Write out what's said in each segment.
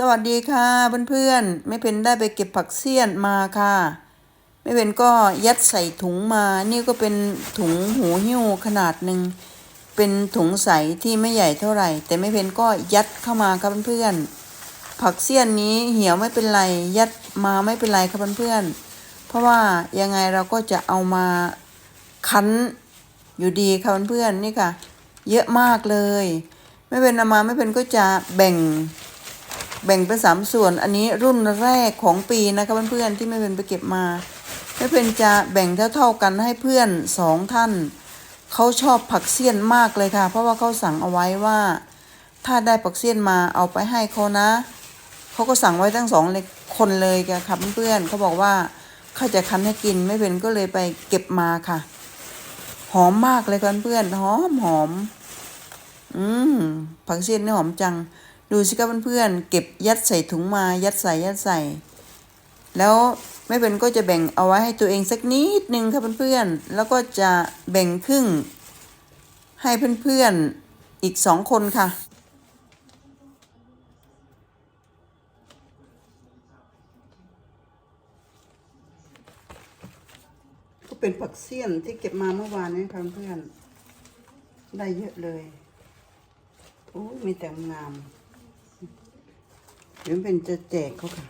สวัสดีค่ะเพื่อนๆไม่เป็นได้ไปเก็บผักเสี้ยนมาค่ะ ไม่เป็นก็ยัดใส่ถุงมา นี่ก็เป็นถุงหูหิ้วขนาดหนึ่งเป็นถุงใสที่ไม่ใหญ่เท่าไหร่ แต่ไม่เป็นก็ยัดเข้ามาครับเพื่อนๆผักเสี้ยนนี้เหี่ยวไม่เป็นไรยัดมาไม่เป็นไรครับเพื่อนๆเพราะว่ายังไงเราก็จะเอามาคั้นอยู่ดีครับเพื่อนๆนี่ค่ะ เยอะมากเลย ไม่เป็นเอามาไม่เป็นก็จะแบ่ง แบ่งเป็นสามส่วนอันนี้รุ่นแรกของปีนะคะเพื่อนๆที่ไม่เป็นไปเก็บมาไม่เป็นจะแบ่งเท่าๆกันให้เพื่อนสองท่านเขาชอบผักเสี้ยนมากเลยค่ะ เพราะว่าเขาสั่งเอาไว้ว่า ถ้าได้ผักเสี้ยนมาเอาไปให้เขานะเขาก็สั่งไว้ทั้งสองเลยคนเลยค่ะเพื่อนๆเขาบอกว่าเขาจะคั้นให้กินไม่เป็นก็เลยไปเก็บมาค่ะ หอมมากเลยเพื่อนๆหอมหอมอืมผักเสี้ยนนี่หอมจัง ดูสิครับเพื่อนๆเก็บยัดใส่ถุงมายัดใส่ยัดใส่ แล้วแม่เป็นก็จะแบ่งเอาไว้ให้ตัวเองสักนิดนึงครับเพื่อนๆแล้วก็จะแบ่งครึ่ง ให้เพื่อนๆอีกสองคนค่ะก็เป็นผักเสี้ยนที่เก็บมาเมื่อวานนี้ครับเพื่อนได้เยอะเลยโอ้มีแต่งาม เดี๋ยวเป็นจะแจกเขาค่ะ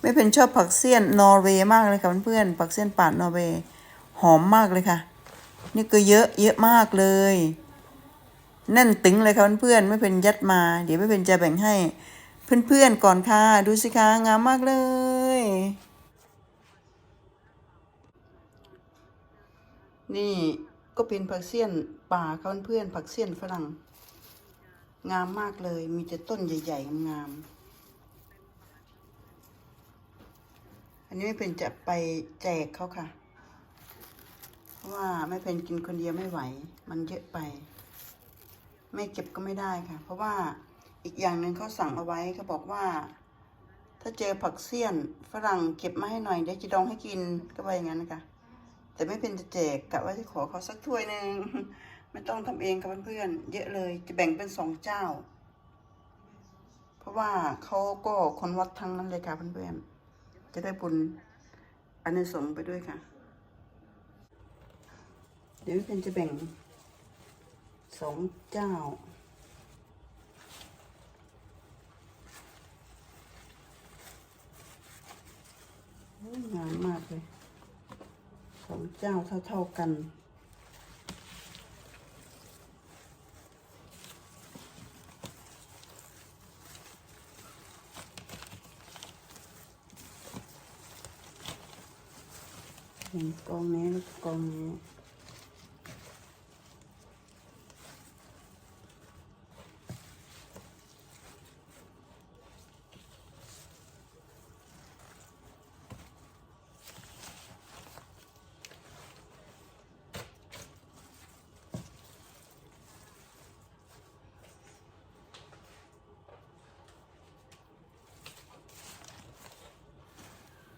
ไม่เป็นชอบผักเสี้ยนนอร์เวย์มากเลยค่ะเพื่อนๆผักเสี้ยนป่านอร์เวย์หอมมากเลยค่ะ นี่ก็เยอะเยอะมากเลยแน่นตึงเลยค่ะเพื่อนๆไม่เป็นยัดมา เดี๋ยวไม่เป็นจะแบ่งให้เพื่อนๆก่อนค่ะ ดูสิคะงามมากเลยนี่ก็เป็นผักเสี้ยนป่าค่ะเพื่อนผักเสี้ยนฝรั่ง งามมากเลย มีแต่ต้นใหญ่ ๆ งาม อันนี้ไม่เป็นจะไปแจกเขาค่ะ เพราะว่าไม่เป็นกินคนเดียวไม่ไหว มันเยอะไป ไม่เก็บก็ไม่ได้ค่ะ เพราะว่าอีกอย่างหนึ่งเขาสั่งเอาไว้เขาบอกว่า ถ้าเจอผักเสี้ยนฝรั่งเก็บมาให้หน่อยเดี๋ยวจะดองให้กินก็ว่าอย่างนั้นนะคะแต่ไม่เป็นจะแจกกะว่าจะขอเขาสักถ้วยหนึ่ง ไม่ต้องทำเองกับเพื่อนๆเยอะเลยจะแบ่งเป็นสองเจ้า เพราะว่าเขาก็คนวัดทั้งนั้นเลยค่ะเพื่อนๆจะได้บุญอันนสงไปด้วยค่ะ เดี๋ยวเป็นจะแบ่งสองเจ้าโอ้งามมากเลยสองเจ้าเท่าๆกัน เห็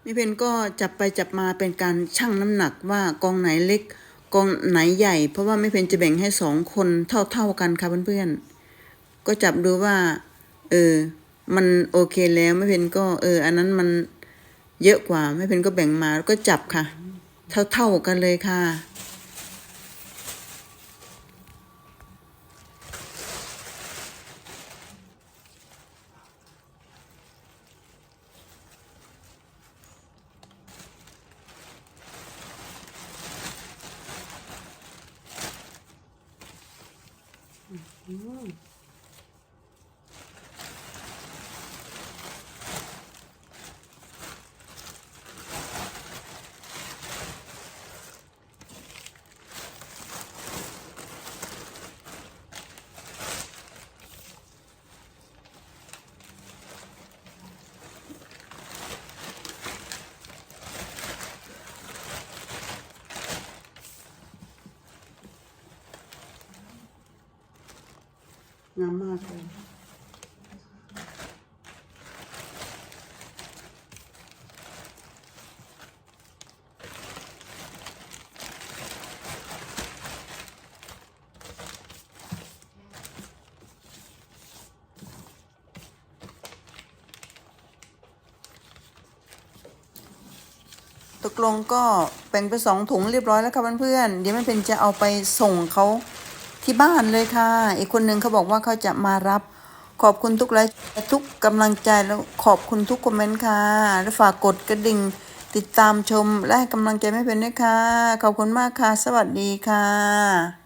มิเพนก็จับไปจับมาเป็นการชั่งน้ำหนักว่ากองไหนเล็กกองไหนใหญ่ เพราะว่าไม่เพนจะแบ่งให้สองคนเท่าๆกันค่ะเพื่อนๆก็จับดูว่า เออ มันโอเคแล้วไม่เพนก็เออ อันนั้นมันเยอะกว่าไม่เพนก็แบ่งมาแล้วก็จับค่ะ เท่าๆกันเลยค่ะ Mm. งามมากเลยตกลงก็แบ่งไปสองถุงเรียบร้อยแล้วค่ะเพื่อนเดี๋ยวมันเป็นจะเอาไปส่งเขา ที่บ้านเลยค่ะ อีกคนหนึ่งเขาบอกว่าเขาจะมารับ ขอบคุณทุกไลค์ทุกกำลังใจแล้วขอบคุณทุกคอมเมนต์ค่ะ แล้วฝากกดกระดิ่ง ติดตามชมและให้กำลังใจไม่เป็นด้วยค่ะ ขอบคุณมากค่ะ สวัสดีค่ะ